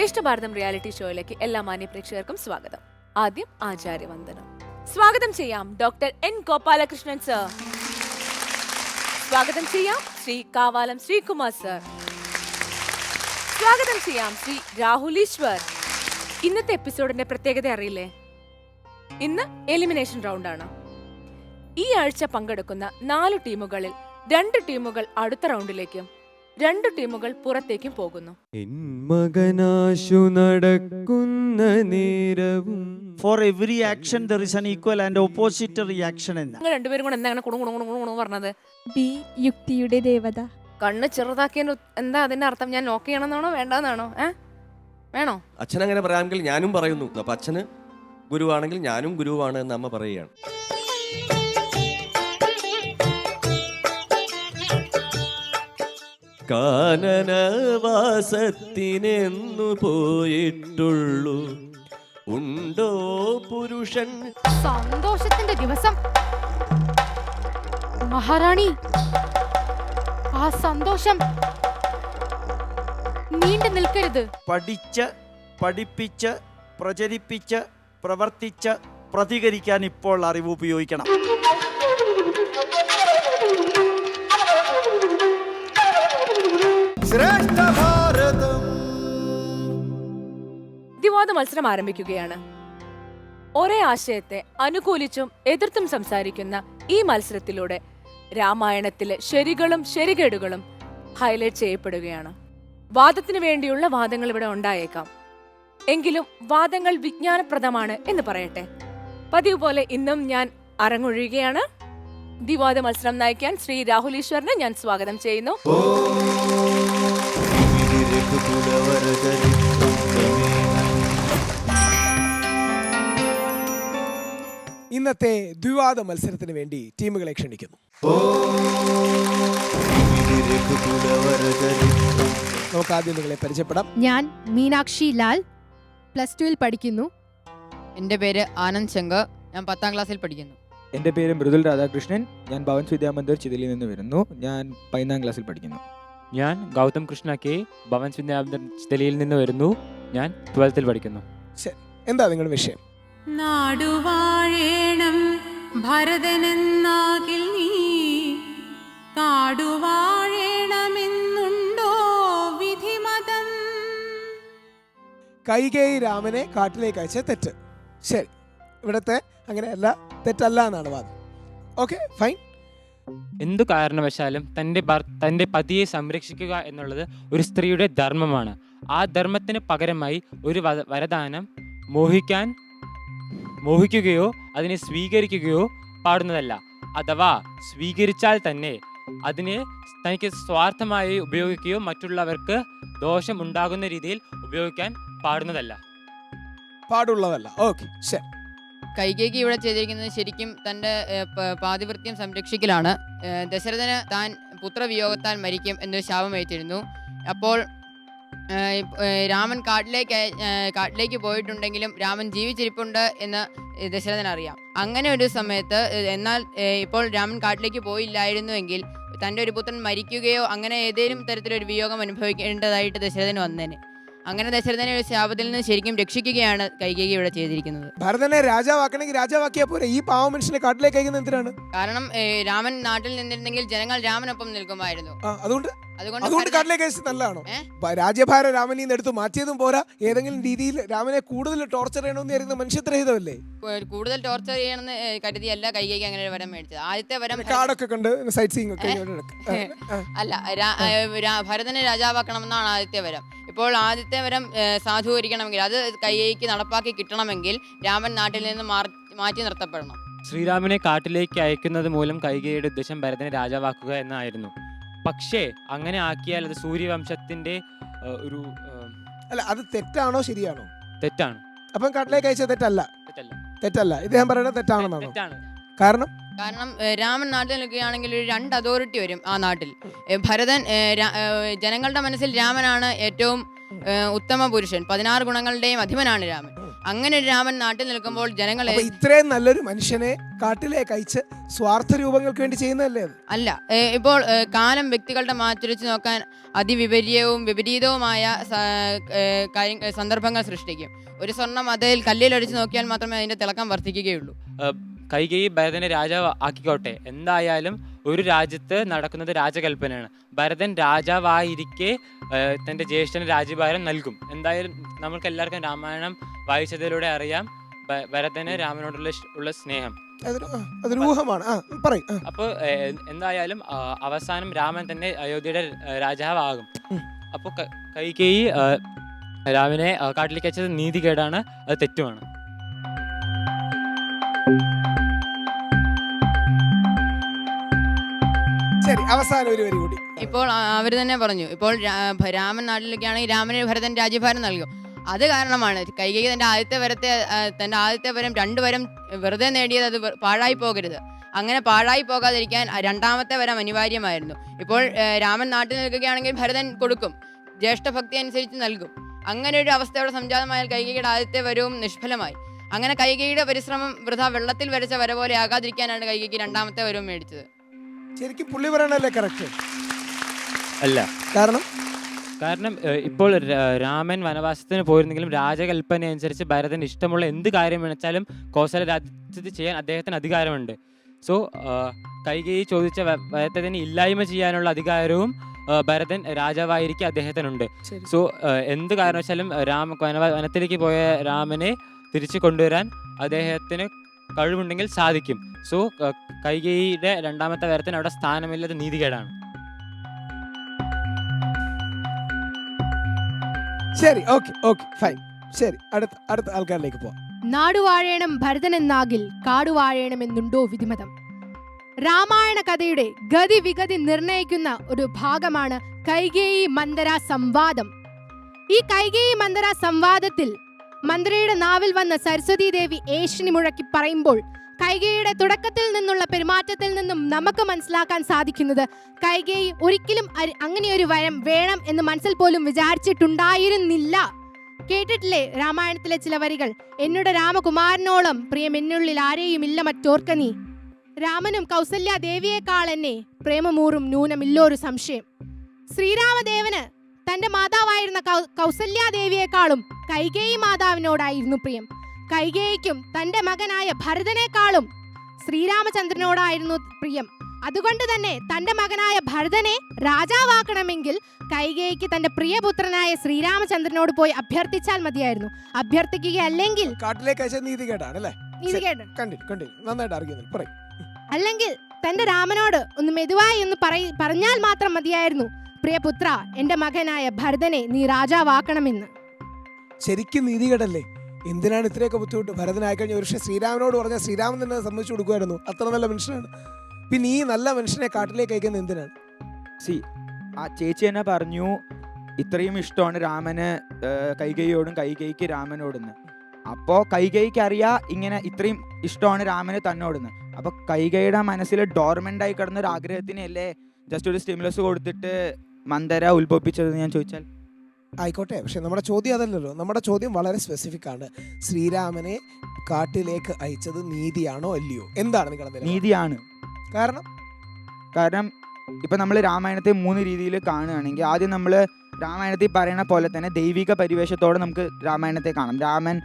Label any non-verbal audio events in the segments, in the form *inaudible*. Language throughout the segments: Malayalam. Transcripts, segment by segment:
ശ്രേഷ്ഠ ഭാരതം റിയാലിറ്റി ഷോയിലേക്ക് എല്ലാ മാന്യ പ്രേക്ഷകർക്കും സ്വാഗതം. ആദ്യം ആചാര്യവന്ദനം. സ്വാഗതം ചെയ്യാം ഡോക്ടർ എൻ ഗോപാലകൃഷ്ണൻ സർ. സ്വാഗതം ചെയ്യാം ശ്രീ കാവാലം ശ്രീകുമാർ സർ. സ്വാഗതം ചെയ്യാം ശ്രീ രാഹുൽ ഈശ്വർ ഇന്നത്തെ എപ്പിസോഡിന്റെ പ്രത്യേകത അറിയില്ലേ? ഇന്ന് എലിമിനേഷൻ റൗണ്ടാണ് ഈ ആഴ്ച പങ്കെടുക്കുന്ന നാല് ടീമുകളിൽ രണ്ട് ടീമുകൾ അടുത്ത റൗണ്ടിലേക്കും രണ്ട് ടീമുകൾ പുറത്തേക്കും പോകുന്നു. മകനാശു നടക്കുന്ന നേരവും for every action there is an equal and opposite reaction that. നിങ്ങൾ രണ്ടുപേരും കൂടെ എന്താണ് കുടുങ്ങു കുണു കുണു കുണു കുണു കുണു പറഞ്ഞത്? ബി യുക്തിയുടെ ദേവത. കണ്ണ് ചെറുതാക്കിയതിന്റെ എന്താ അതിന്റെ അർത്ഥം? ഞാൻ നോക്ക് ചെയ്യണമെന്നാണോ വേണ്ടെന്നാണോ? ഏ? വേണോ? അച്ഛൻ അങ്ങനെ പറയാമെങ്കിൽ ഞാനും പറയുന്നു. അപ്പൊ അച്ഛന് ഗുരുവാണെങ്കിൽ ഞാനും ഗുരുവാണ് എന്ന് അമ്മ പറയുകയാണ്. കാനനവാസത്തിനെന്നു പോയിട്ടുള്ളൂ. ഉണ്ടോ പുരുഷൻ? സന്തോഷത്തിന്റെ ദിവസം. മഹാറാണി ആ സന്തോഷം നീണ്ടു നിൽക്കരുത്. പഠിച്ച് പഠിപ്പിച്ച് പ്രചരിപ്പിച്ച് പ്രവർത്തിച്ച് പ്രതികരിക്കാൻ ഇപ്പോൾ അറിവ് ഉപയോഗിക്കണം. ശ്രേഷ്ഠ ഭാരതം. ദിവാദ മത്സരം ആരംഭിക്കുകയാണ്. ഒരേ ആശയത്തെ അനുകൂലിച്ചും എതിർത്തും സംസാരിക്കുന്ന ഈ മത്സരത്തിലൂടെ രാമായണത്തിലെ ശരികളും ശരികേടുകളും ഹൈലൈറ്റ് ചെയ്യപ്പെടുകയാണ്. വാദത്തിന് വേണ്ടിയുള്ള വാദങ്ങൾ ഇവിടെ ഉണ്ടായേക്കാം. എങ്കിലും വാദങ്ങൾ വിജ്ഞാനപ്രദമാണ് എന്ന് പറയട്ടെ. പതിവ് പോലെ ഇന്നും ഞാൻ അരങ്ങൊഴിയുകയാണ്. ദിവാദ മത്സരം നയിക്കാൻ ശ്രീ രാഹുൽ ഈശ്വറിനെ ഞാൻ സ്വാഗതം ചെയ്യുന്നു. ഇന്നത്തെ ദ്വിവാദ മത്സരത്തിന് വേണ്ടി ടീമുകളെ ക്ഷണിക്കുന്നു. നമുക്ക് ആദ്യം നിങ്ങളെ പരിചയപ്പെടാം. ഞാൻ മീനാക്ഷി ലാൽ പ്ലസ് ടുവിൽ പഠിക്കുന്നു. എന്റെ പേര് ആനന്ദ് ശങ്കർ. ഞാൻ പത്താം ക്ലാസ്സിൽ പഠിക്കുന്നു. എന്റെ പേര് മൃദുൽ രാധാകൃഷ്ണൻ. ഞാൻ ഭവൻസ് വിദ്യാമന്ദിർ ചിതലിൽ നിന്ന് വരുന്നു. ഞാൻ പതിനാം ക്ലാസ്സിൽ പഠിക്കുന്നു. ഞാൻ ഗൗതം കൃഷ്ണ കെ. ഭവൻ വിദ്യാഭ്യാസ ചിതലിയിൽ നിന്ന് വരുന്നു. ഞാൻ ട്വൽത്തിൽ പഠിക്കുന്നു. എന്താ നിങ്ങളുടെ വിഷയം? നാടുവാഴേണം ഭരതനെന്നാകിൽ നീ. കാടുവാഴേണമെന്നുണ്ടോ വിധിമതം? കൈകേയി രാമനെ കാട്ടിലേക്ക് അയച്ച തെറ്റ്. ശരി. ഇവിടത്തെ അങ്ങനെയല്ല തെറ്റല്ല എന്നാണ് വാദം. ഓക്കെ ഫൈൻ എന്തു കാരണവശാലും തന്റെ ഭർ തന്റെ പതിയെ സംരക്ഷിക്കുക എന്നുള്ളത് ഒരു സ്ത്രീയുടെ ധർമ്മമാണ്. ആ ധർമ്മത്തിന് പകരമായി ഒരു വരദാനം മോഹിക്കാൻ മോഹിക്കുകയോ അതിനെ സ്വീകരിക്കുകയോ പാടുന്നതല്ല. അഥവാ സ്വീകരിച്ചാൽ തന്നെ അതിനെ തനിക്ക് സ്വാർത്ഥമായി ഉപയോഗിക്കുകയോ മറ്റുള്ളവർക്ക് ദോഷം ഉണ്ടാകുന്ന രീതിയിൽ ഉപയോഗിക്കാൻ പാടുന്നതല്ല. പാടുള്ളതല്ല. ഓക്കെ ശരി. കൈകേക്ക് ഇവിടെ ചെയ്തിരിക്കുന്നത് ശരിക്കും തന്റെ പാതിവൃത്യം സംരക്ഷിക്കലാണ്. ദശരഥന് താൻ പുത്രവിയോഗത്താൽ മരിക്കും എന്നൊരു ശാപം ഏറ്റിരുന്നു. അപ്പോൾ രാമൻ കാട്ടിലേക്ക് കാട്ടിലേക്ക് പോയിട്ടുണ്ടെങ്കിലും രാമൻ ജീവിച്ചിരിപ്പുണ്ട് എന്ന് ദശരഥൻ അറിയാം. അങ്ങനെ ഒരു സമയത്ത് എന്നാൽ ഇപ്പോൾ രാമൻ കാട്ടിലേക്ക് പോയില്ലായിരുന്നുവെങ്കിൽ തന്റെ ഒരു പുത്രൻ മരിക്കുകയോ അങ്ങനെ ഏതെങ്കിലും തരത്തിലൊരു വിയോഗം അനുഭവിക്കേണ്ടതായിട്ട് ദശരഥന് വന്നേനെ. അങ്ങനെ ദശരഥനെ ഒരു ശാപത്തിൽ നിന്ന് ശരിക്കും രക്ഷിക്കുകയാണ് കൈകേകി ഇവിടെ ചെയ്തിരിക്കുന്നത്. ഭരതനെ രാജാവാക്കണമെങ്കിൽ രാജാവാക്കിയാ പോലെ ഈ പാവ മനുഷ്യനെ കാട്ടിലേക്ക് അയക്കുന്നത് എന്തിനാണ്? കാരണം ഏ, രാമൻ നാട്ടിൽ നിന്നിരുന്നെങ്കിൽ ജനങ്ങൾ രാമനൊപ്പം നിൽക്കുമായിരുന്നു. ആ, അതുകൊണ്ട് അതുകൊണ്ട് അതുകൊണ്ട് ഭരതൻ- കാട്ടിലേക്ക് അയച്ചത് നല്ലതാണോ? ഏ? രാജ്യഭാരം രാമനിൽ നിന്ന് എടുത്ത് മാറ്റിയതും പോരാ. ഏതെങ്കിലും രീതിയിൽ രാമനെ കൂടുതൽ ടോർച്ചർ ചെയ്യണമെന്ന് കരുതുന്ന മനുഷ്യത്രഹിതമല്ലേ? ഏ, കൂടുതൽ ടോർച്ചർ ചെയ്യണമെന്ന് ഏ, കരുതിയല്ല കൈകേക്ക് അങ്ങനെ ഒരു വരം മേടിച്ചത്. ആദ്യത്തെ വരം കാടൊക്കെ കണ്ട് സൈറ്റ് സീയിങ് ഒക്കെ ആ, ആ. അല്ല രാ- ഏ, രാ- ഭരതനെ രാജാവാക്കണമെന്നാണ് ആദ്യത്തെ വരം. ഇപ്പോൾ ആദ്യത്തെ വരം സാധൂകരിക്കണമെങ്കിൽ അത് കയ്യേക്ക് നടപ്പാക്കി കിട്ടണമെങ്കിൽ രാമൻ നാട്ടിൽ നിന്ന് മാറ്റി നിർത്തപ്പെടണം. ശ്രീരാമനെ കാട്ടിലേക്ക് അയക്കുന്നത് മൂലം കൈകയുടെ ഉദ്ദേശം ഭരതനെ രാജാവാക്കുക എന്നായിരുന്നു. പക്ഷേ അങ്ങനെ ആക്കിയാൽ അത് സൂര്യവംശത്തിന്റെ ഒരു അല്ല അത് തെറ്റാണോ ശരിയാണോ? തെറ്റാണ്. അപ്പം കാട്ടിലേക്ക് അയച്ചത് തെറ്റല്ല. തെറ്റല്ല. തെറ്റല്ല. ഇദ്ദേഹം പറയുന്നത് തെറ്റാണെന്നാണ്? തെറ്റാണ്. കാരണം? കാരണം രാമൻ നാട്ടിൽ നിൽക്കുകയാണെങ്കിൽ ഒരു രണ്ട് അതോറിറ്റി വരും ആ നാട്ടിൽ. ഭരതൻ ജനങ്ങളുടെ മനസ്സിൽ രാമനാണ് ഏറ്റവും ഉത്തമ പുരുഷൻ. പതിനാറ് ഗുണങ്ങളുടെയും അധിപനാണ് രാമൻ. അങ്ങനെ ഒരു രാമൻ നാട്ടിൽ നിൽക്കുമ്പോൾ ജനങ്ങളെ ഇത്രയും നല്ലൊരു മനുഷ്യനെ കാട്ടിലേക്ക് അയച്ച് സ്വാർത്ഥ രൂപങ്ങൾക്ക് വേണ്ടി ചെയ്യുന്നതല്ലേ അല്ല ഇപ്പോൾ കാലം വ്യക്തികളുടെ മാറ്റുരച്ച് നോക്കാൻ അതിവിപര്യവും വിപരീതവുമായ സന്ദർഭങ്ങൾ സൃഷ്ടിക്കും. ഒരു സ്വർണം അതിൽ കല്ലിലടിച്ച് നോക്കിയാൽ മാത്രമേ അതിന്റെ തിളക്കം വർദ്ധിക്കുകയുള്ളൂ. കൈകേയി ഭരതനെ രാജാവ് ആക്കിക്കോട്ടെ. എന്തായാലും ഒരു രാജ്യത്ത് നടക്കുന്നത് രാജകൽപ്പനയാണ് ഭരതൻ രാജാവായിരിക്കെ തന്റെ ജ്യേഷ്ഠന് രാജ്യഭാരം നൽകും. എന്തായാലും നമ്മൾക്ക് എല്ലാവർക്കും രാമായണം വായിച്ചതിലൂടെ അറിയാം ഭരതന് രാമനോടുള്ള ഉള്ള സ്നേഹം. ഊഹമാണ്. പറയും അപ്പോൾ എന്തായാലും അവസാനം രാമൻ തന്നെ അയോധ്യയുടെ രാജാവാകും. അപ്പോൾ കൈകേയി രാമനെ കാട്ടിലേക്ക് അയച്ചത് നീതികേടാണ് അത് തെറ്റുമാണ്. ശരി അവസാനം ഒരു വരി കൂടി. ഇപ്പോൾ അവർ തന്നെ പറഞ്ഞു ഇപ്പോൾ രാമൻ നാട്ടിലേക്കാണെങ്കിൽ രാമന് ഭരതൻ രാജ്യഭാരം നൽകും. അത് കാരണമാണ് കൈകൈ തന്റെ ആദ്യത്തെ വരത്തെ തന്റെ ആദ്യത്തെ വരം രണ്ടു വരം വെറുതെ നേടിയത് അത് പാഴായി പോകരുത്. അങ്ങനെ പാഴായി പോകാതിരിക്കാൻ രണ്ടാമത്തെ വരം അനിവാര്യമായിരുന്നു. ഇപ്പോൾ രാമൻ നാട്ടിൽ നിൽക്കുകയാണെങ്കിൽ ഭരതൻ കൊടുക്കും ജ്യേഷ്ഠഭക്തി അനുസരിച്ച് നൽകും. അങ്ങനെ ഒരു അവസ്ഥയോടെ സംജാതമായാൽ കൈകയുടെ ആദ്യത്തെ വരവും നിഷ്ഫലമായി. അങ്ങനെ കൈകയുടെ പരിശ്രമം വൃഥ വെള്ളത്തിൽ വരച്ച വര പോലെ ആകാതിരിക്കാനാണ് കൈകയ്ക്ക് രണ്ടാമത്തെ വരവും മേടിച്ചത്. ശരിക്കും പുള്ളി പറയണല്ലേ കറക്റ്റ് അല്ല. കാരണം? കാരണം ഇപ്പോൾ രാമൻ വനവാസത്തിന് പോയിരുന്നെങ്കിലും രാജകൽപ്പന അനുസരിച്ച് ഭരതൻ ഇഷ്ടമുള്ള എന്ത് കാര്യം വെച്ചാലും കോസല രാജ്യത്ത് ചെയ്യാൻ അദ്ദേഹത്തിന് അധികാരമുണ്ട്. സോ കൈകേയി ചോദിച്ച ഭരതത്തിന് ഇല്ലായ്മ ചെയ്യാനുള്ള അധികാരവും ഭരതൻ രാജാവായിരിക്കും അദ്ദേഹത്തിനുണ്ട്. സോ എന്ത് കാരണവശാലും രാമ വനത്തിലേക്ക് പോയ രാമനെ തിരിച്ചു കൊണ്ടുവരാൻ അദ്ദേഹത്തിന് കഴിവുണ്ടെങ്കിൽ സാധിക്കും. സോ കൈകയുടെ രണ്ടാമത്തെ വരത്തിന് അവിടെ സ്ഥാനമില്ലാത്ത നീതികേടാണ്. ശരി ഓക്കെ ഓക്കെ ഫൈൻ. ശരി അടുത്ത അടുത്ത ആൾക്കാരിലേക്ക് പോവാം. നാടുവാഴേണം ഭരതനെന്നാകിൽ കാടുവാഴേണമെന്നുണ്ടോ വിധിമതം? രാമായണ കഥയുടെ ഗതി വിഗതി നിർണയിക്കുന്ന ഒരു ഭാഗമാണ് കൈകേയി മന്ദര സംവാദം ഈ കൈകേയി മന്ദര സംവാദത്തിൽ മന്ത്രിയുടെ നാവിൽ വന്ന സരസ്വതി ദേവി ഏഷ്യനി മുഴക്കി പറയുമ്പോൾ കൈകേയിയുടെ തുടക്കത്തിൽ നിന്നുള്ള പെരുമാറ്റത്തിൽ നിന്നും നമുക്ക് മനസ്സിലാക്കാൻ സാധിക്കുന്നത് കൈകേയി ഒരിക്കലും അങ്ങനെ അങ്ങനെയൊരു വരം വേണം എന്ന് മനസ്സിൽ പോലും വിചാരിച്ചിട്ടുണ്ടായിരുന്നില്ല. കേട്ടിട്ടില്ലേ? രാമായണത്തിലെ ചില വരികൾ. എന്നുടെ രാമകുമാരനോളം പ്രിയം എന്നുള്ളിൽ ആരെയും ഇല്ല മറ്റോർക്ക നീ. രാമനും കൗസല്യ ദേവിയേക്കാൾ എന്നെ പ്രേമമൂറും ഒരു സംശയം. ശ്രീരാമദേവന് തന്റെ മാതാവായിരുന്ന കൗസല്യാദേവിയെക്കാളും കൈകേയി മാതാവിനോടായിരുന്നു പ്രിയം. കൈകേയിക്കും തന്റെ മകനായ ഭരതനേക്കാളും ശ്രീരാമചന്ദ്രനോടായിരുന്നു പ്രിയം. അതുകൊണ്ട് തന്നെ തന്റെ മകനായ ഭരതനെ രാജാവാക്കണമെങ്കിൽ കൈകേയിക്ക് തന്റെ പ്രിയപുത്രനായ ശ്രീരാമചന്ദ്രനോട് പോയി അഭ്യർത്ഥിച്ചാൽ മതിയായിരുന്നു. അഭ്യർത്ഥിക്കുകയല്ലെങ്കിൽ കാട്ടിലേക്ക് അയച്ച കേട്ടാണല്ലേ അല്ലെങ്കിൽ തന്റെ രാമനോട് ഒന്ന് മെതുവായി എന്ന് പറഞ്ഞാൽ മാത്രം മതിയായിരുന്നു. പ്രിയപുത്ര എന്റെ മകനായ ഭരതനെ നീ രാജാവാക്കണമെന്ന്. ശരിക്കും നീതികേടല്ലേ? എന്തിനാണ് ഇത്രയൊക്കെ ബുദ്ധിമുട്ട്? ഭരതനായി കഴിഞ്ഞ ഒരു പക്ഷേ ശ്രീരാമനോട് പറഞ്ഞാൽ ശ്രീരാമൻ തന്നെ സമ്മതിച്ചു കൊടുക്കുമായിരുന്നു. അത്ര നല്ല മനുഷ്യനാണ്. പിന്നെ ഈ നല്ല മനുഷ്യനെ കാട്ടിലേക്ക് അയക്കുന്നത് എന്തിനാണ്? സി ആ ചേച്ചി തന്നെ പറഞ്ഞു ഇത്രയും ഇഷ്ടമാണ് രാമന് കൈകൈയോടും കൈകൈക്ക് രാമനോടുന്ന്. അപ്പോൾ കൈകൈക്ക് അറിയാ ഇങ്ങനെ ഇത്രയും ഇഷ്ടമാണ് രാമന് തന്നോടുന്ന്. അപ്പോൾ കൈകൈയുടെ മനസ്സിൽ ഡോർമെന്റായി കിടന്ന ഒരു ആഗ്രഹത്തിനല്ലേ ജസ്റ്റ് ഒരു സ്റ്റിമുലസ് കൊടുത്തിട്ട് മന്ദര ഉത്ഭവിപ്പിച്ചതെന്ന് ഞാൻ ചോദിച്ചാൽ? ആയിക്കോട്ടെ പക്ഷെ നമ്മുടെ ചോദ്യം അതല്ലല്ലോ. നമ്മുടെ ചോദ്യം വളരെ സ്പെസിഫിക് ആണ്. ശ്രീരാമനെ കാട്ടിലേക്ക് അയച്ചത് നീതിയാണോ അല്ലയോ? എന്താണ് നിങ്ങളുടെ? നീതിയാണ്. കാരണം? കാരണം ഇപ്പം നമ്മൾ രാമായണത്തെ മൂന്ന് രീതിയിൽ കാണുകയാണെങ്കിൽ ആദ്യം നമ്മൾ രാമായണത്തിൽ പറയുന്ന പോലെ തന്നെ ദൈവിക പരിവേഷത്തോടെ നമുക്ക് രാമായണത്തെ കാണാം. രാമൻ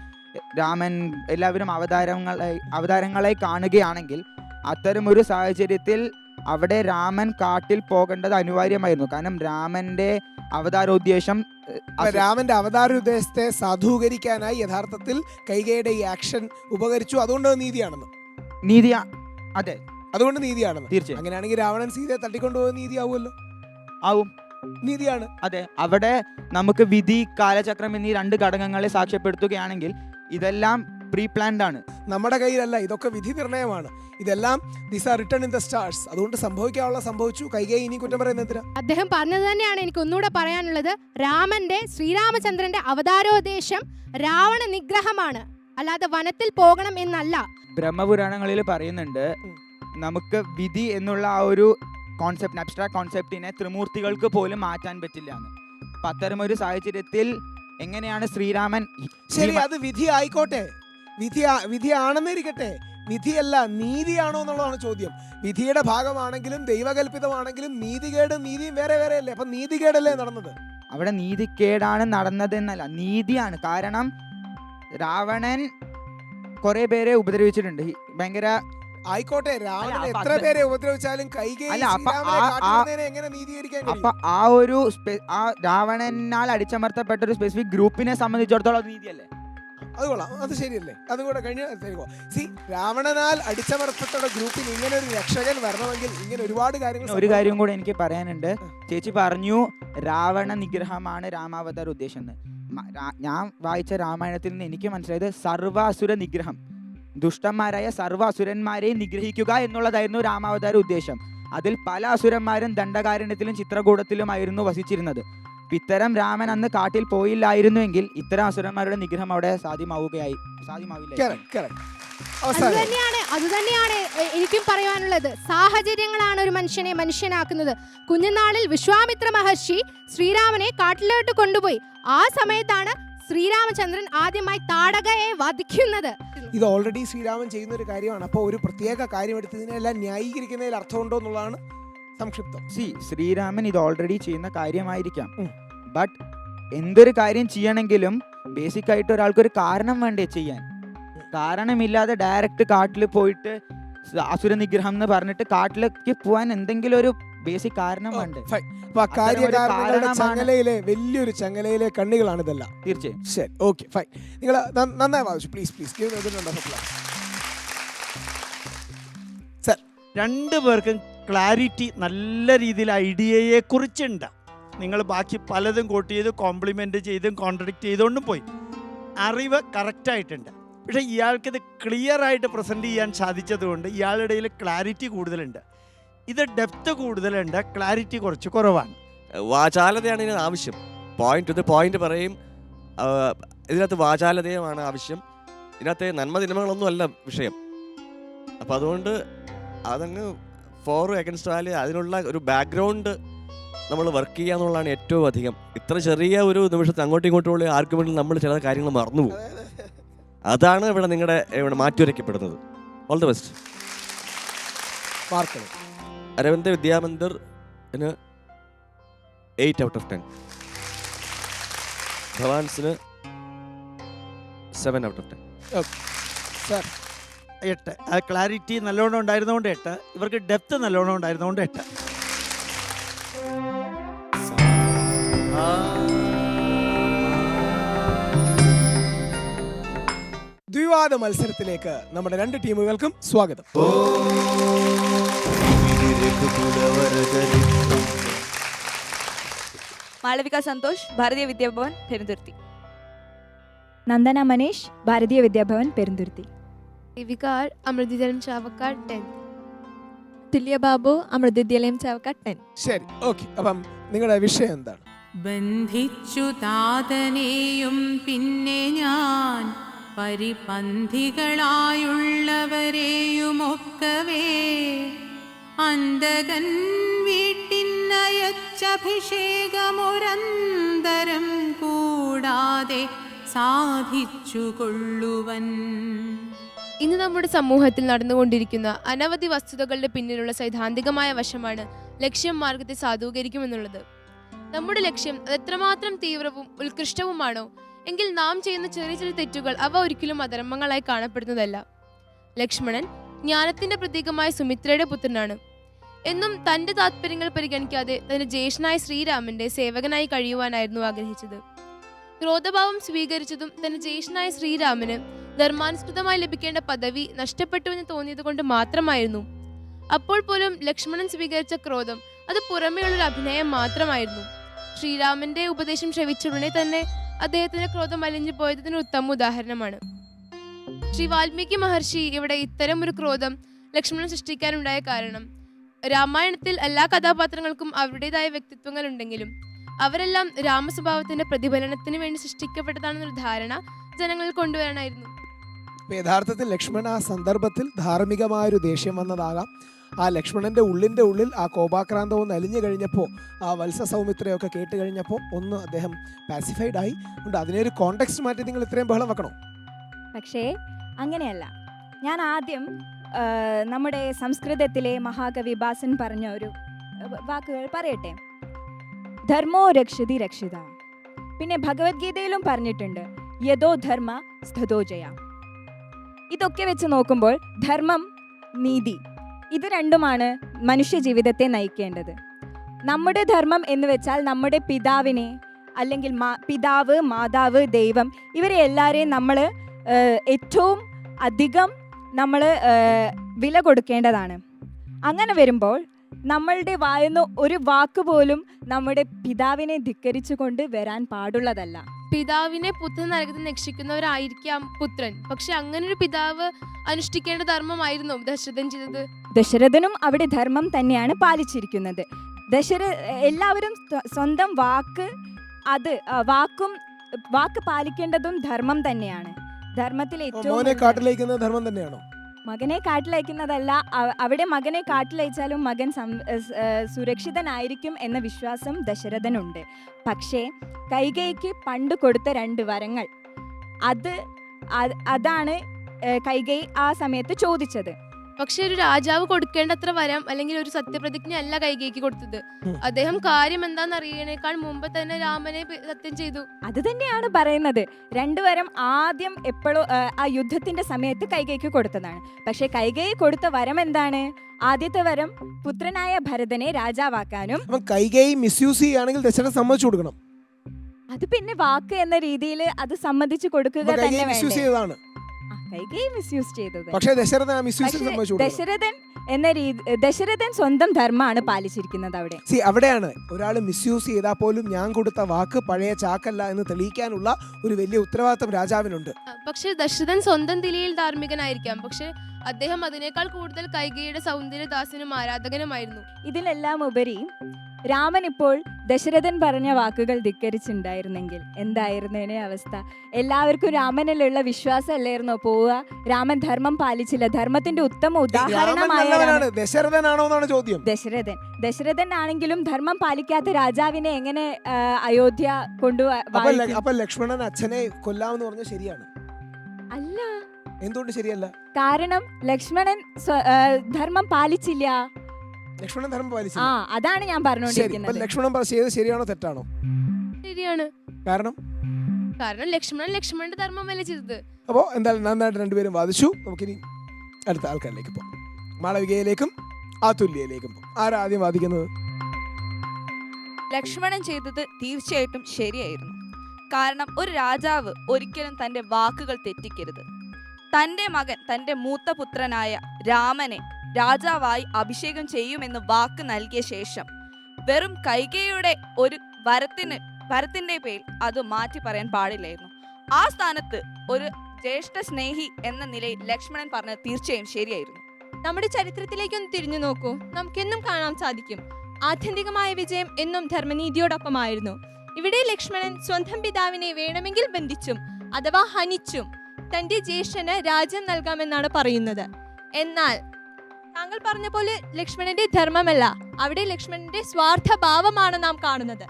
രാമൻ എല്ലാവരും അവതാരങ്ങളെ അവതാരങ്ങളെ കാണുകയാണെങ്കിൽ അത്തരമൊരു സാഹചര്യത്തിൽ അവിടെ രാമൻ കാട്ടിൽ പോകേണ്ടത് അനിവാര്യമായിരുന്നു. കാരണം രാമന്റെ അവതാരോദ്ദേശം രാമന്റെ അവതാര ഉദ്ദേശത്തെ സാധൂകരിക്കാനായി യഥാർത്ഥത്തിൽ കൈകയുടെ ഈ ആക്ഷൻ ഉപകരിച്ചു. അതുകൊണ്ട് അത് നീതിയാണെന്ന്. നീതി അതെ. അതുകൊണ്ട് നീതിയാണെന്ന്. തീർച്ചയായും. അങ്ങനെയാണെങ്കിൽ രാവണൻ സീതയെ തട്ടിക്കൊണ്ടുപോകുന്ന നീതിയാവുമല്ലോ. ആവും. നീതിയാണ്. അതെ അവിടെ നമുക്ക് വിധി കാലചക്രം എന്നീ രണ്ട് ഘടകങ്ങളെ സാക്ഷ്യപ്പെടുത്തുകയാണെങ്കിൽ ഇതെല്ലാം പ്രീ പ്ലാൻഡ് ആണ്. നമ്മുടെ കയ്യിലല്ല ഇതൊക്കെ വിധി നിർണയമാണ് ഇതെല്ലാം this are written in the stars അതുകൊണ്ട് സംഭവിക്കാനുള്ള സംഭവിച്ചു. കൈകൈ ഇനി കുറ്റം പറയുന്നത് എന്തിനാ? അദ്ദേഹം പറഞ്ഞത് തന്നെയാണ് എനിക്ക് ഒന്നുകൂടെ പറയാനുള്ളത്. രാമന്റെ ശ്രീരാമചന്ദ്രന്റെ അവതാരോദ്ദേശം രാവണ നിഗ്രഹമാണ്. അല്ലാതെ വനത്തിൽ പോകണം എന്നല്ല. ബ്രഹ്മപുരാണങ്ങളിൽ പറയുന്നുണ്ട് നമുക്ക് വിധി എന്നുള്ള ആ ഒരു കോൺസെപ്റ്റ് അബ്സ്ട്രാക്ട് കോൺസെപ്റ്റിനെ ത്രിമൂർത്തികൾക്ക് പോലും മാറ്റാൻ പറ്റില്ല എന്ന്. അപ്പം അത്തരമൊരു സാഹചര്യത്തിൽ എങ്ങനെയാണ് ശ്രീരാമൻ ശരി അത് വിധി ആയിക്കോട്ടെ. വിധി വിധിയാണെന്നിരിക്കട്ടെ. വിധിയല്ല നീതിയാണോ എന്നുള്ളതാണ് ചോദ്യം. വിധിയുടെ ഭാഗമാണെങ്കിലും ദൈവകൽപിതമാണെങ്കിലും നീതികേടും നീതിയും വേറെ വേറെ അല്ലേ അപ്പൊ നീതികേടല്ലേ നടന്നത്? അവിടെ നീതിക്കേടാണ് നടന്നതെന്നല്ല നീതിയാണ്. കാരണം രാവണൻ കുറെ പേരെ ഉപദ്രവിച്ചിട്ടുണ്ട്. ഭയങ്കര ആയിക്കോട്ടെ രാവണൻ എത്ര പേരെ ഉപദ്രവിച്ചാലും അപ്പൊ ആ ഒരു ആ രാവണനാൽ അടിച്ചമർത്തപ്പെട്ട ഒരു സ്പെസിഫിക് ഗ്രൂപ്പിനെ സംബന്ധിച്ചിടത്തോളം നീതിയല്ലേ? അത് കൊള്ളാം. അത് ശരിയല്ലേ? അതും കൂടെ കഴിഞ്ഞു സി രാവണനാൽ അടിച്ചമർത്തത്തോടെ ഗ്രൂപ്പിൽ ഇങ്ങനെ ഒരു രക്ഷകൻ വരണമെങ്കിൽ ഇങ്ങനെ ഒരുപാട് കാര്യങ്ങൾ ഒരു കാര്യം കൂടെ എനിക്ക് പറയാനുണ്ട്. ചേച്ചി പറഞ്ഞു രാവണ നിഗ്രഹമാണ് രാമാവതാര ഉദ്ദേശം എന്ന് ഞാൻ വായിച്ച രാമായണത്തിൽ നിന്ന് എനിക്ക് മനസ്സിലായത് സർവാസുര നിഗ്രഹം. ദുഷ്ടന്മാരായ സർവ അസുരന്മാരെയും നിഗ്രഹിക്കുക എന്നുള്ളതായിരുന്നു രാമാവതാര ഉദ്ദേശം. അതിൽ പല അസുരന്മാരും ദണ്ഡകാരണ്യത്തിലും ചിത്രകൂടത്തിലുമായിരുന്നു വസിച്ചിരുന്നത്. ഇത്തരം രാമൻ അന്ന് കാട്ടിൽ പോയില്ലായിരുന്നുവെങ്കിൽ ഇത്തരം അസുരന്മാരുടെ നിഗ്രഹം അവിടെ സാധ്യമാവുകയായി സാധ്യമാവില്ല അതുതന്നെയാണ് അതുതന്നെയാണ് എനിക്കും പറയാനുള്ളത്. സാഹചര്യങ്ങളാണ് ഒരു മനുഷ്യനെ മനുഷ്യനാക്കുന്നത്. കുഞ്ഞുനാളിൽ വിശ്വാമിത്ര മഹർഷി ശ്രീരാമനെ കാട്ടിലോട്ട് കൊണ്ടുപോയി. ആ സമയത്താണ് ശ്രീരാമചന്ദ്രൻ ആദ്യമായി താടകയെ വധിക്കുന്നത്. ഇത് ഓൾറെഡി ശ്രീരാമൻ ചെയ്യുന്ന ഒരു കാര്യമാണ്. അപ്പോൾ ഒരു പ്രത്യേക കാര്യം എടുത്തതിനെല്ലാം ന്യായീകരിക്കുന്നതിൽ അർത്ഥമുണ്ടോ എന്നുള്ളതാണ് സംക്ഷിപ്തം. സി ശ്രീരാമൻ ഇത് ഓൾറെഡി ചെയ്യുന്ന കാര്യമായിരിക്കാം. ബട്ട് എന്തൊരു കാര്യം ചെയ്യണമെങ്കിലും ബേസിക് ആയിട്ട് ഒരാൾക്കൊരു കാരണം വേണ്ടേ ചെയ്യാൻ. കാരണമില്ലാതെ ഡയറക്റ്റ് കാട്ടിൽ പോയിട്ട് അസുര നിഗ്രഹം എന്ന് പറഞ്ഞിട്ട് കാട്ടിലേക്ക് പോവാൻ എന്തെങ്കിലും ഒരു ബേസിക് കാരണം വേണ്ട? വേണ്ടേ അപ്പൊ ആ കാര്യകാരണങ്ങളുടെ ചങ്ങലയിലെ വലിയൊരു ചങ്ങലയിലെ കണ്ണികളാണ് ഇതെല്ലാം. തീർച്ചയായും. ശരി ഓക്കെ ഫൈൻ നിങ്ങൾ നന്നായി വാദിച്ചു. പ്ലീസ് പ്ലീസ് സർ രണ്ട് പേർക്കും ക്ലാരിറ്റി നല്ല രീതിയിൽ ഐഡിയയെ കുറിച്ചുണ്ട്. നിങ്ങൾ ബാക്കി പലതും കോട്ട് ചെയ്ത് കോംപ്ലിമെന്റ് ചെയ്തും കോൺട്രഡിക്റ്റ് ചെയ്തുകൊണ്ടും പോയി. അറിവ് കറക്റ്റായിട്ടുണ്ട് പക്ഷേ ഇയാൾക്കിത് ക്ലിയർ ആയിട്ട് പ്രസന്റ് ചെയ്യാൻ സാധിച്ചതുകൊണ്ട് ഇയാളുടെ ഇടയിൽ ക്ലാരിറ്റി കൂടുതലുണ്ട്. ഇത് ഡെപ്ത് കൂടുതലുണ്ട് ക്ലാരിറ്റി കുറച്ച് കുറവാണ്. വാചാലതയാണ് ഇതിന് ആവശ്യം. പോയിന്റ് ടു ദ പോയിന്റ് പറയും. ഇതിനകത്ത് വാചാലതയുമാണ് ആവശ്യം. ഇതിനകത്തെ നന്മ തിന്മകളൊന്നും അല്ല വിഷയം. അപ്പം അതുകൊണ്ട് അതങ്ങ് ഫോർ അഗൻസ്റ്റ് വാലി അതിനുള്ള ഒരു ബാക്ക്ഗ്രൗണ്ട് നമ്മൾ വർക്ക് ചെയ്യുക എന്നുള്ളതാണ് ഏറ്റവും അധികം. ഇത്ര ചെറിയ ഒരു നിമിഷത്തിൽ അങ്ങോട്ടും ഇങ്ങോട്ടും ഉള്ള ആർഗ്യുമെന്റിൽ നമ്മൾ ചില കാര്യങ്ങൾ മറന്നുപോകും അതാണ് ഇവിടെ നിങ്ങളുടെ ഇവിടെ മാറ്റിവരയ്ക്കപ്പെടുന്നത്. All the best Arvind Vidyamandir eight out of ten ഭവാൻസിന് seven out of ten sir എട്ട്. ആ ക്ലാരിറ്റി നല്ലോണം ഉണ്ടായിരുന്നതുകൊണ്ട് എട്ട്. ഇവർക്ക് ഡെപ്ത് നല്ലോണം ഉണ്ടായിരുന്നതുകൊണ്ട് എട്ട്. ദ്വിവാദ മത്സരത്തിലേക്ക് നമ്മുടെ രണ്ട് ടീമുകൾക്കും സ്വാഗതം. മാളവിക സന്തോഷ് ഭാരതീയ വിദ്യാഭവൻ പെരുന്തുരുത്തി. നന്ദന മനീഷ് ഭാരതീയ വിദ്യാഭവൻ പെരുന്തുരുത്തി. വികാർ അമൃതിജലം ചാവക്കാർ ടെൻ. തുല്യ ബാബു അമൃതവിദ്യാലയം ചാവക്കാർ ടെൻ. ശരി ഓക്കെ. അപ്പം നിങ്ങളുടെ വിഷയം എന്താണ്? ബന്ധിച്ചു താതനെയും പിന്നെ ഞാൻ പരിപന്ധികളായുള്ളവരെയുമൊക്കവേ. അന്തകൻ വീട്ടിനയച്ചഭിഷേകമൊരന്തരം കൂടാതെ സാധിച്ചു കൊള്ളുവൻ ഇന്ന് നമ്മുടെ സമൂഹത്തിൽ നടന്നുകൊണ്ടിരിക്കുന്ന അനവധി വസ്തുതകളുടെ പിന്നിലുള്ള സൈദ്ധാന്തികമായ വശമാണ് ലക്ഷ്യം മാർഗത്തെ സാധൂകരിക്കുമെന്നുള്ളത്. നമ്മുടെ ലക്ഷ്യം എത്രമാത്രം തീവ്രവും ഉത്കൃഷ്ടവുമാണോ എങ്കിൽ നാം ചെയ്യുന്ന ചെറിയ ചെറിയ തെറ്റുകൾ അവ ഒരിക്കലും അധർമ്മങ്ങളായി കാണപ്പെടുന്നതല്ല. ലക്ഷ്മണൻ ജ്ഞാനത്തിന്റെ പ്രതീകമായ സുമിത്രയുടെ പുത്രനാണ്. എന്നും തന്റെ താത്പര്യങ്ങൾ പരിഗണിക്കാതെ തന്റെ ജ്യേഷ്ഠനായ ശ്രീരാമന്റെ സേവകനായി കഴിയുവാനായിരുന്നു ആഗ്രഹിച്ചത്. ക്രോധഭാവം സ്വീകരിച്ചതും തന്റെ ജ്യേഷ്ഠനായ ശ്രീരാമന് ധർമാനുസൃതമായി ലഭിക്കേണ്ട പദവി നഷ്ടപ്പെട്ടു എന്ന് തോന്നിയത് കൊണ്ട് മാത്രമായിരുന്നു. അപ്പോൾ പോലും ലക്ഷ്മണൻ സ്വീകരിച്ച ക്രോധം അത് പുറമെയുള്ളൊരു അഭിനയം മാത്രമായിരുന്നു. ശ്രീരാമന്റെ ഉപദേശം ശ്രവിച്ചുടനെ തന്നെ അദ്ദേഹത്തിന്റെ ക്രോധം അലിഞ്ഞു പോയതിന് ഉത്തമ ഉദാഹരണമാണ്. ശ്രീ വാൽമീകി മഹർഷി ഇവിടെ ഇത്തരം ഒരു ക്രോധം ലക്ഷ്മണൻ സൃഷ്ടിക്കാനുണ്ടായ കാരണം. രാമായണത്തിൽ എല്ലാ കഥാപാത്രങ്ങൾക്കും അവരുടേതായ വ്യക്തിത്വങ്ങൾ ഉണ്ടെങ്കിലും അവരെല്ലാം രാമസ്വഭാവത്തിന്റെ പ്രതിഫലനത്തിന് വേണ്ടി സൃഷ്ടിക്കപ്പെട്ടതാണെന്നൊരു ധാരണ ജനങ്ങളിൽ കൊണ്ടുവരാനായിരുന്നു. അപ്പൊ യഥാർത്ഥത്തിൽ ലക്ഷ്മൺ ആ സന്ദർഭത്തിൽ ധാർമ്മികമായൊരു ദേഷ്യം വന്നതാകാം. ആ ലക്ഷ്മണന്റെ ഉള്ളിന്റെ ഉള്ളിൽ ആ കോപാക്രാന്തം ഒന്ന് അലിഞ്ഞു കഴിഞ്ഞപ്പോൾ ആ വത്സ സൗമിത്രയൊക്കെ കേട്ട് കഴിഞ്ഞപ്പോൾ ഒന്ന് അദ്ദേഹം പാസിഫൈഡ് ആയി. ഉണ്ട് അതിനെ ഒരു കോണ്ടെക്സ്റ്റ് മാറ്റി നിങ്ങൾ ഇത്രയും ബഹളം വെക്കണോ? പക്ഷേ അങ്ങനെയല്ല. ഞാൻ ആദ്യം നമ്മുടെ സംസ്കൃതത്തിലെ മഹാകവി ബാസൻ പറഞ്ഞ ഒരു വാക്കുകൾ പറയട്ടെ. ധർമ്മോ രക്ഷതി രക്ഷിത. പിന്നെ ഭഗവത്ഗീതയിലും പറഞ്ഞിട്ടുണ്ട് യഥോ ധർമ്മ ഇതൊക്കെ വെച്ച് നോക്കുമ്പോൾ ധർമ്മം നീതി ഇത് രണ്ടുമാണ് മനുഷ്യ ജീവിതത്തെ നയിക്കേണ്ടത്. നമ്മുടെ ധർമ്മം എന്ന് വെച്ചാൽ നമ്മുടെ പിതാവിനെ അല്ലെങ്കിൽ മാ- പിതാവ് മാതാവ് ദൈവം ഇവരെ എല്ലാവരെയും നമ്മൾ ഏറ്റവും അധികം നമ്മൾ വില കൊടുക്കേണ്ടതാണ്. അങ്ങനെ വരുമ്പോൾ നമ്മളുടെ വായുന്ന ഒരു വാക്ക് പോലും നമ്മുടെ പിതാവിനെ ധിക്കരിച്ചുകൊണ്ട് വരാൻ പാടുള്ളതല്ല. പിതാവിനെ പുത്രൻ നരകത്തിൽ രക്ഷിക്കുന്നവരായിരിക്കാം പുത്രൻ. പക്ഷെ അങ്ങനെ ഒരു പിതാവ് അനുഷ്ഠിക്കേണ്ട ധർമ്മമായിരുന്നു ദശരഥൻ ചെയ്തത്. ദശരഥനും അവിടെ ധർമ്മം തന്നെയാണ് പാലിച്ചിരിക്കുന്നത്. ദശര എല്ലാവരും സ്വന്തം വാക്ക് അത് വാക്കും വാക്ക് പാലിക്കേണ്ടതും ധർമ്മം തന്നെയാണ്. ധർമ്മത്തിൽ ഏറ്റവും കാട്ടിലേക്കുന്ന ധർമ്മം തന്നെയാണോ? മകനെ കാട്ടിലയക്കുന്നതല്ല അവിടെ മകനെ കാട്ടിലയച്ചാലും മകൻ സുരക്ഷിതനായിരിക്കും എന്ന വിശ്വാസം ദശരഥനുണ്ട്. പക്ഷേ കൈകൈക്ക് പണ്ട് കൊടുത്ത രണ്ട് വരങ്ങൾ. അത് അത് അതാണ് കൈകൈ ആ സമയത്ത് ചോദിച്ചത്. പക്ഷെ ഒരു രാജാവ് കൊടുക്കേണ്ടത്ര വരം അല്ലെങ്കിൽ ഒരു സത്യപ്രതിജ്ഞ അല്ല കൈകേക്ക് കൊടുത്തത്. അദ്ദേഹം കാര്യം എന്താണെന്ന് അറിയണേക്കാൾ മുമ്പ് തന്നെ രാമനെ സത്യം ചെയ്തു. അത് തന്നെയാണ് പറയുന്നത്. രണ്ടുവരം ആദ്യം എപ്പോഴും ആ യുദ്ധത്തിന്റെ സമയത്ത് കൈകേക്ക് കൊടുത്തതാണ്. പക്ഷെ കൈകൈ കൊടുത്ത വരം എന്താണ്? ആദ്യത്തെ വരം പുത്രനായ ഭരതനെ രാജാവാക്കാനും കൈകൈ മിസ്യൂസ് ചെയ്യുകയാണെങ്കിൽ ദശരഥ സമ്മതിച്ചു കൊടുക്കണം. അത് പിന്നെ വാക്ക് എന്ന രീതിയിൽ അത് സമ്മതിച്ചു കൊടുക്കുക തന്നെ മിസ്യൂസ് വേണ്ടേ ചെയ്തതാണ് ആ, കൈകൈ മിസ്യൂസ് ചെയ്തത്. പക്ഷേ ദശരഥൻ ആ പക്ഷേ സമ്മതിച്ചു ദശരഥൻ എന്ന രീതി ദശരഥൻ സ്വന്തം ധർമ്മമാണ് പാലിച്ചിരിക്കുന്നത് അവിടെ. സി അവിടെയാണ് ഒരാൾ മിസ്യൂസ് ചെയ്താൽ പോലും ഞാൻ കൊടുത്ത വാക്ക് പഴയ ചാക്കല്ല എന്ന് തെളിയിക്കാനുള്ള ഒരു വലിയ ഉത്തരവാദിത്തം രാജാവിനുണ്ട്. പക്ഷെ ദശരഥൻ സ്വന്തം നിലയിൽ ധാർമ്മികനായിരിക്കാം. പക്ഷെ അദ്ദേഹം അതിനേക്കാൾ കൂടുതൽ കൈകയുടെ സൗന്ദര്യദാസനും ആരാധകനുമായിരുന്നു. ഇതിനെല്ലാം ഉപരി രാമൻ ഇപ്പോൾ ദശരഥൻ പറഞ്ഞ വാക്കുകൾ ധിക്കരിച്ചിട്ടുണ്ടായിരുന്നെങ്കിൽ എന്തായിരുന്നേനെ അവസ്ഥ? എല്ലാവർക്കും രാമനിലുള്ള വിശ്വാസം അല്ലായിരുന്നോ പോവുക? രാമൻ ധർമ്മം പാലിച്ചില്ല. ധർമ്മത്തിന്റെ ഉത്തമ ഉദാഹരണമായ ദശരഥനാണോന്നാണ് ചോദ്യം. ദശരഥൻ. ദശരഥൻ ആണെങ്കിലും ധർമ്മം പാലിക്കാത്ത രാജാവിനെ എങ്ങനെ അയോധ്യ കൊണ്ടു അപ്പൊ ല- അപ്പൊ ലക്ഷ്മണൻ അച്ഛനെ കൊല്ലാമെന്ന് പറഞ്ഞ ശരിയാണ്. അല്ല. എന്തുകൊണ്ട് ശരിയല്ല? കാരണം ലക്ഷ്മണൻ ധർമ്മം പാലിച്ചില്ല. ലക്ഷ്മണൻ ധർമ്മം ആ അതാണ് ഞാൻ ശരി അപ്പൊ പറഞ്ഞുകൊണ്ടിരിക്കുന്നത് ലക്ഷ്മണൻ പറ- ചെയ്തത് ശരിയാണോ തെറ്റാണോ? ശരിയാണ്. കാരണം? കാരണം ലക്ഷ്മണൻ ലക്ഷ്മണന്റെ ധർമ്മമല്ല ചെയ്തത്. അപ്പോൾ എന്തായാലും നന്നായിട്ട് രണ്ടുപേരും വാദിച്ചു. നമുക്കിനി അടുത്ത ആൾക്കാരിലേക്ക് പോകാം. മാളവികയിലേക്കും ആതുല്യയിലേക്കും പോകാം. ആരാ ആദ്യം വാദിക്കുന്നത്? ലക്ഷ്മണൻ ചെയ്തത് തീർച്ചയായിട്ടും ശരിയായിരുന്നു. കാരണം ഒരു രാജാവ് ഒരിക്കലും തന്റെ വാക്കുകൾ തെറ്റിക്കരുത്. തന്റെ മകൻ തന്റെ മൂത്ത പുത്രനായ രാമനെ രാജാവായി അഭിഷേകം ചെയ്യുമെന്ന് വാക്ക് നൽകിയ ശേഷം വെറും കൈകയുടെ ഒരു വരത്തിന് വരത്തിന്റെ പേരിൽ അത് മാറ്റി പറയാൻ പാടില്ലായിരുന്നു. ആ സ്ഥാനത്ത് ഒരു ജ്യേഷ്ഠ സ്നേഹി എന്ന നിലയിൽ ലക്ഷ്മണൻ പറഞ്ഞത് തീർച്ചയായും ശരിയായിരുന്നു. നമ്മുടെ ചരിത്രത്തിലേക്കൊന്ന് തിരിഞ്ഞു നോക്കൂ. നമുക്കെന്നും കാണാൻ സാധിക്കും. ആത്യന്തികമായ വിജയം എന്നും ധർമ്മനീതിയോടൊപ്പമായിരുന്നു. ഇവിടെ ലക്ഷ്മണൻ സ്വന്തം പിതാവിനെ വേണമെങ്കിൽ ബന്ധിച്ചും അഥവാ ഹനിച്ചും തന്റെ ജ്യേഷ്ഠന് രാജ്യം നൽകാമെന്നാണ് പറയുന്നത്. എന്നാൽ താങ്കൾ പറഞ്ഞ പോലെ ലക്ഷ്മണന്റെ ധർമ്മമല്ല അവിടെ ലക്ഷ്മണന്റെ സ്വാർത്ഥ ഭാവമാണ് നാം കാണുന്നത്.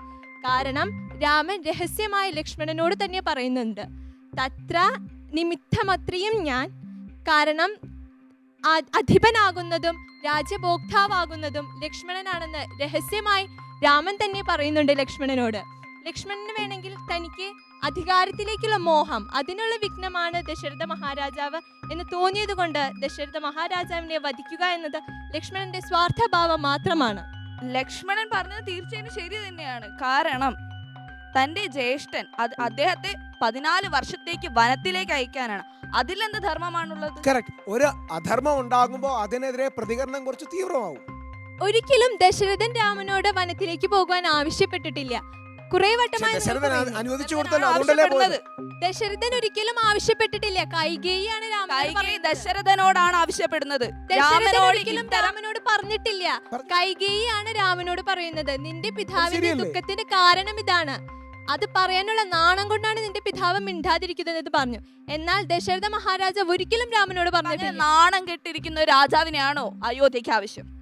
കാരണം രാമൻ രഹസ്യമായി ലക്ഷ്മണനോട് തന്നെ പറയുന്നുണ്ട്. തത്ര നിമിത്തമത്രയും ഞാൻ. കാരണം അധിപനാകുന്നതും രാജ്യഭോക്താവാകുന്നതും ലക്ഷ്മണനാണെന്ന് രഹസ്യമായി രാമൻ തന്നെ പറയുന്നുണ്ട് ലക്ഷ്മണനോട്. ലക്ഷ്മണന് വേണമെങ്കിൽ തനിക്ക് അധികാരത്തിലേക്കുള്ള മോഹം അതിനുള്ള വിഘ്നമാണ് ദശരഥ മഹാരാജാവ് എന്ന് തോന്നിയത് കൊണ്ട് ദശരഥ മഹാരാജാവിനെ വധിക്കുക എന്നത് ലക്ഷ്മണന്റെ സ്വാർത്ഥഭാവം മാത്രമാണ്. ലക്ഷ്മണൻ പറഞ്ഞത് തീർച്ചയായും ശരി തന്നെയാണ്. കാരണം തന്റെ ജ്യേഷ്ഠൻ അത് അദ്ദേഹത്തെ പതിനാല് വർഷത്തേക്ക് വനത്തിലേക്ക് അയക്കാനാണ്. അതിലെന്ത് ധർമ്മമാണുള്ളത്? കറക്റ്റ് ഒരു അധർമ്മം ഉണ്ടാകുമ്പോൾ അതിനെതിരെ പ്രതികരണം കുറച്ച് തീവ്രമാവും. ഒരിക്കലും ദശരഥൻ രാമനോട് വനത്തിലേക്ക് പോകുവാൻ ആവശ്യപ്പെട്ടിട്ടില്ല. കുറെ വട്ടമായി ദശരഥൻ അനുവദിച്ചു കൊടുത്തല്ലോ അതുകൊണ്ടല്ലേ പോയത്? ദശരഥൻ ഒരിക്കലും ആവശ്യപ്പെട്ടിട്ടില്ല. കൈകേയാണ് രാമൻ. ദശരഥനോടാണ് ആവശ്യപ്പെടുന്നത്. ഒരിക്കലും രാമനോട് പറഞ്ഞിട്ടില്ല. കൈകേയാണ് രാമനോട് പറയുന്നത്. നിന്റെ പിതാവിന്റെ? ദുഃഖത്തിന്റെ കാരണം ഇതാണ്. അത് പറയാനുള്ള നാണം കൊണ്ടാണ് നിന്റെ പിതാവ് മിണ്ടാതിരിക്കുന്നത് എന്ന് പറഞ്ഞു. എന്നാൽ ദശരഥ മഹാരാജാവ് ഒരിക്കലും രാമനോട് പറഞ്ഞു പറഞ്ഞിട്ടില്ല നാണം കെട്ടിരിക്കുന്ന രാജാവിനെയാണോ അയോധ്യയ്ക്ക് ആവശ്യം?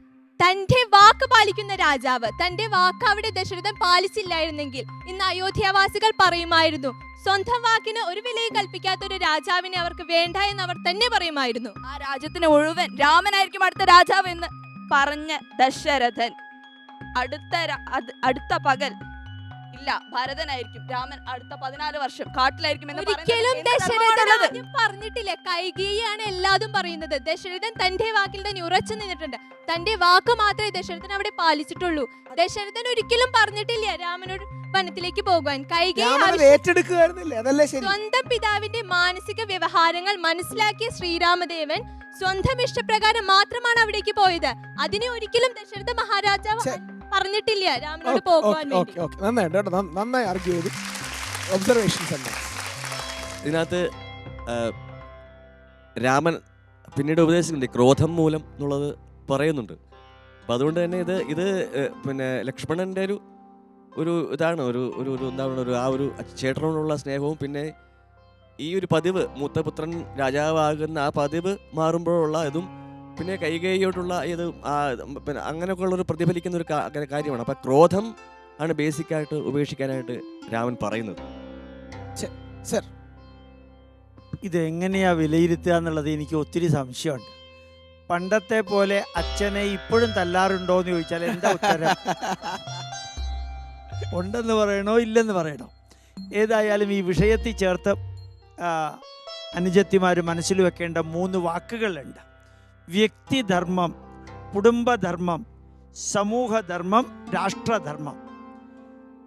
തന്റെ വാക്ക് പാലിക്കുന്ന രാജാവ് തന്റെ വാക്ക് അവിടെ ദശരഥൻ പാലിച്ചില്ലായിരുന്നെങ്കിൽ ഇന്ന് അയോധ്യാവാസികൾ പറയുമായിരുന്നു സ്വന്തം വാക്കിന് ഒരു വിലയും കൽപ്പിക്കാത്ത ഒരു രാജാവിനെ അവർക്ക് വേണ്ട എന്ന് അവർ തന്നെ പറയുമായിരുന്നു. ആ രാജ്യത്തിന് മുഴുവൻ രാമനായിരിക്കും അടുത്ത രാജാവ് എന്ന് പറഞ്ഞ ദശരഥൻ അടുത്ത അടുത്ത പകൽ ഇല്ല ഭരതനായിരിക്കും. രാമൻ അടുത്ത പതിനാല് വർഷം കാട്ടിലായിരിക്കും എന്ന് ഒരിക്കലും ദശരഥൻ? ആദ്യം പറഞ്ഞിട്ടില്ല. കൈകിയാണ് എല്ലാതും പറയുന്നത്. ദശരഥൻ തന്റെ വാക്കിൽ തന്നെ ഉറച്ചു നിന്നിട്ടുണ്ട്. തന്റെ വാക്ക് മാത്രമേ ദശരഥൻ അവിടെ പാലിച്ചിട്ടുള്ളൂ. ദശരഥൻ ഒരിക്കലും പറഞ്ഞിട്ടില്ല രാമനോട് വനത്തിലേക്ക് പോകാൻ ശരി. സ്വന്തം പിതാവിന്റെ മാനസിക വ്യവഹാരങ്ങൾ മനസ്സിലാക്കിയ ശ്രീരാമദേവൻ സ്വന്തം ഇഷ്ടപ്രകാരം മാത്രമാണ് അവിടേക്ക് പോയത്. അതിനെ ഒരിക്കലും ദശരഥ മഹാരാജാവ്. പറഞ്ഞിട്ടില്ല. രാമനോട് പോകുവാൻ വേണ്ടി. ഓക്കെ നന്നായിട്ട് കേട്ടോ. നന്ന- നന്നായി ആർഗ്യൂ ചെയ്തു. ഒബ്സർവേഷൻസ് എന്താ ഇതിനകത്ത് ആ, രാമൻ പിന്നീട് ഉപദേശിക്കുന്നുണ്ട്. ഈ ക്രോധം മൂലം എന്നുള്ളത് പറയുന്നുണ്ട്. അപ്പം അതുകൊണ്ട് തന്നെ ഇത് ഇത് ഏ, പിന്നെ ലക്ഷ്മണന്റെ ഒരു ഒരു ഇതാണ്. ഒരു ഒരു ഒരു എന്താണ് ഒരു ആ ഒരു ചേട്ടനോടുള്ള സ്നേഹവും പിന്നെ ഈ ഒരു പതിവ് മൂത്തപുത്രൻ രാജാവാകുന്ന ആ പതിവ് മാറുമ്പോഴുള്ള ഇതും പിന്നെ കൈകൈയോട്ടുള്ള ഇത് ആ പിന്നെ അങ്ങനെയൊക്കെ ഉള്ള ഒരു പ്രതിഫലിക്കുന്ന ഒരു കാര്യമാണ്. അപ്പം ക്രോധം ആണ് ബേസിക്കായിട്ട് ഉപേക്ഷിക്കാനായിട്ട് രാമൻ പറയുന്നത്. സർ ഇത് എങ്ങനെയാ വിലയിരുത്തുക എന്നുള്ളത് എനിക്ക് ഒത്തിരി സംശയമുണ്ട്. പണ്ടത്തെ പോലെ അച്ഛനെ ഇപ്പോഴും തല്ലാറുണ്ടോ എന്ന് ചോദിച്ചാൽ എന്താ ഉത്തരം? *laughs* ഉണ്ടെന്ന് പറയണോ ഇല്ലെന്ന് പറയണോ? ഏതായാലും ഈ വിഷയത്തിൽ ചേർത്ത് അനുജത്തിമാർ മനസ്സിൽ വെക്കേണ്ട മൂന്ന് വാക്കുകളുണ്ട്. വ്യക്തിധർമ്മം കുടുംബധർമ്മം സമൂഹധർമ്മം രാഷ്ട്രധർമ്മം.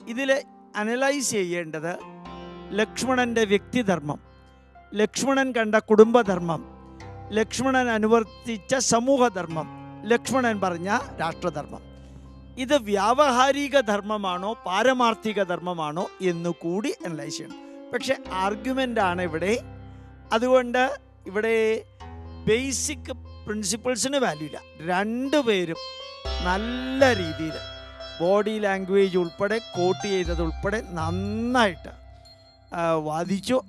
ഇതിൽ അനലൈസ് ചെയ്യേണ്ടത് ലക്ഷ്മണന്റെ വ്യക്തിധർമ്മം. ലക്ഷ്മണൻ കണ്ട കുടുംബധർമ്മം ലക്ഷ്മണൻ അനുവർത്തിച്ച സമൂഹധർമ്മം ലക്ഷ്മണൻ പറഞ്ഞ രാഷ്ട്രധർമ്മം. ഇത് വ്യാവഹാരിക ധർമ്മമാണോ പാരമാർത്ഥിക ധർമ്മമാണോ എന്ന് കൂടി അനലൈസ് ചെയ്യണം. പക്ഷെ ആർഗ്യുമെന്റാണ് ഇവിടെ. അതുകൊണ്ട് ഇവിടെ ബേസിക് പ്രിൻസിപ്പിൾസിന് വാല്യൂ ഇല്ല. രണ്ടുപേരും നല്ല രീതിയിൽ ബോഡി ലാംഗ്വേജ് ഉൾപ്പെടെ കോട്ട് ചെയ്തത് ഉൾപ്പെടെ നന്നായിട്ട് വാദിച്ചു.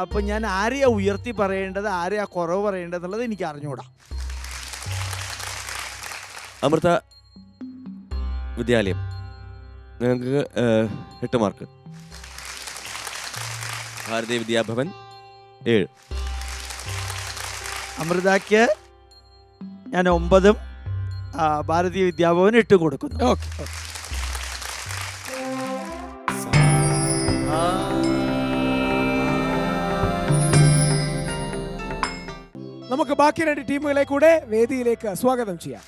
അപ്പം ഞാൻ ആരെയാ ഉയർത്തി പറയേണ്ടത് ആരെയാ കുറവ് പറയേണ്ടത് എന്നുള്ളത് എനിക്ക് അറിഞ്ഞുകൂടാ അമൃത വിദ്യാലയം. നിങ്ങൾക്ക് ഏഹ്, എട്ട് മാർക്ക്. ഭാരതീയ വിദ്യാഭവൻ ഏഴ്. അമൃതയ്ക്ക് ഞാൻ ഒമ്പതും ഭാരതീയ വിദ്യാഭവൻ ഇട്ടും കൊടുക്കുന്നു. Okay okay. നമുക്ക് ബാക്കി രണ്ട് ടീമുകളെ കൂടെ വേദിയിലേക്ക് സ്വാഗതം ചെയ്യാം.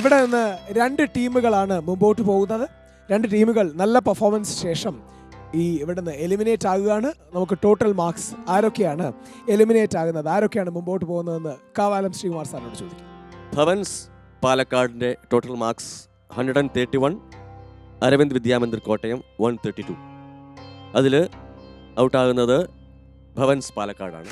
ഇവിടെ നിന്ന് രണ്ട് ടീമുകളാണ് മുമ്പോട്ട് പോകുന്നത്. രണ്ട് ടീമുകൾ നല്ല പെർഫോമൻസ് ശേഷം ഈ ഇവിടെ നിന്ന് എലിമിനേറ്റ് ആകുകയാണ്. നമുക്ക് ടോട്ടൽ മാർക്സ് ആരൊക്കെയാണ് എലിമിനേറ്റ് ആകുന്നത്? ആരൊക്കെയാണ് മുമ്പോട്ട് പോകുന്നതെന്ന് കാവാലം ശ്രീകുമാർ സാറിനോട് ചോദിക്കും. ഭവൻസ് പാലക്കാടിന്റെ total marks hundred and thirty one Arvind Vidyamandir Kottayam one thirty two അതിൽ ഔട്ടാകുന്നത് ഭവൻസ് പാലക്കാടാണ്.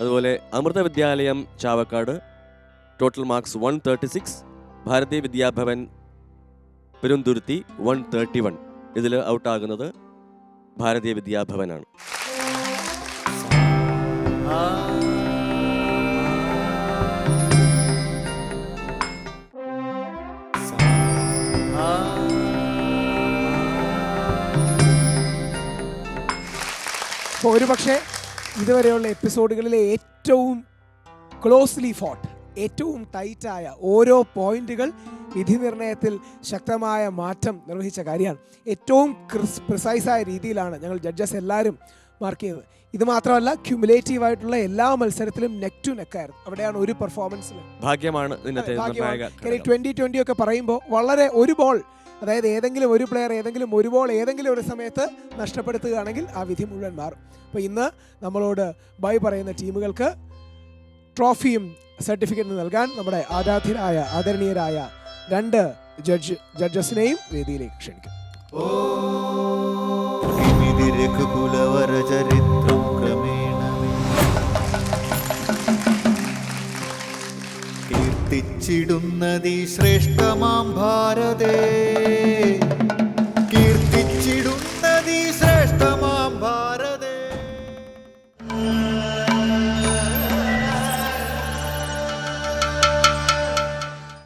അതുപോലെ Amrita Vidyalayam Chavakkad total marks one thirty six Bharatiya Vidyabhavan Perunthuruthi one thirty one ഇതിൽ ഔട്ടാകുന്നത് ഭാരതീയ വിദ്യാഭവനാണ്. ഒരുപക്ഷെ ഇതുവരെയുള്ള എപ്പിസോഡുകളിലെ ഏറ്റവും ക്ലോസ്ലി ഫോട്ട് ഏറ്റവും ടൈറ്റായ ഓരോ പോയിന്റുകൾ വിധി നിർണയത്തിൽ ശക്തമായ മാറ്റം നിർവഹിച്ച കാര്യമാണ്. ഏറ്റവും ക്രിസ് പ്രിസൈസായ രീതിയിലാണ് ഞങ്ങൾ ജഡ്ജസ് എല്ലാവരും മാർക്ക് ചെയ്തത്. ഇത് മാത്രമല്ല ക്യുമുലേറ്റീവ് ആയിട്ടുള്ള എല്ലാ മത്സരത്തിലും നെക്ക് ടു നെക്കായിരുന്നു അവിടെയാണ് ഒരു പെർഫോമൻസിൽ ഭാഗ്യമാണ്. ട്വന്റി ട്വന്റി ഒക്കെ പറയുമ്പോൾ വളരെ ഒരു ബോൾ അതായത് ഏതെങ്കിലും ഒരു പ്ലെയർ ഏതെങ്കിലും ഒരു ബോൾ ഏതെങ്കിലും ഒരു സമയത്ത് നഷ്ടപ്പെടുത്തുകയാണെങ്കിൽ ആ വിധി മുഴുവൻ മാറും. അപ്പോൾ ഇന്ന് നമ്മളോട് ബൈ പറയുന്ന ടീമുകൾക്ക് ട്രോഫിയും സർട്ടിഫിക്കറ്റും നൽകാൻ നമ്മുടെ ആരാധ്യരായ ആദരണീയരായ രണ്ട് ജഡ്ജ് ജഡ്ജസിനെയും വേദിയിലേക്ക് ക്ഷണിക്കും ഓ ചരിത്രം കീർത്തിച്ചിടുന്നതി ശ്രേഷ്ഠമാം ഭാരതേ. കീർത്തിച്ചിടുന്നതി ശ്രേഷ്ഠമാം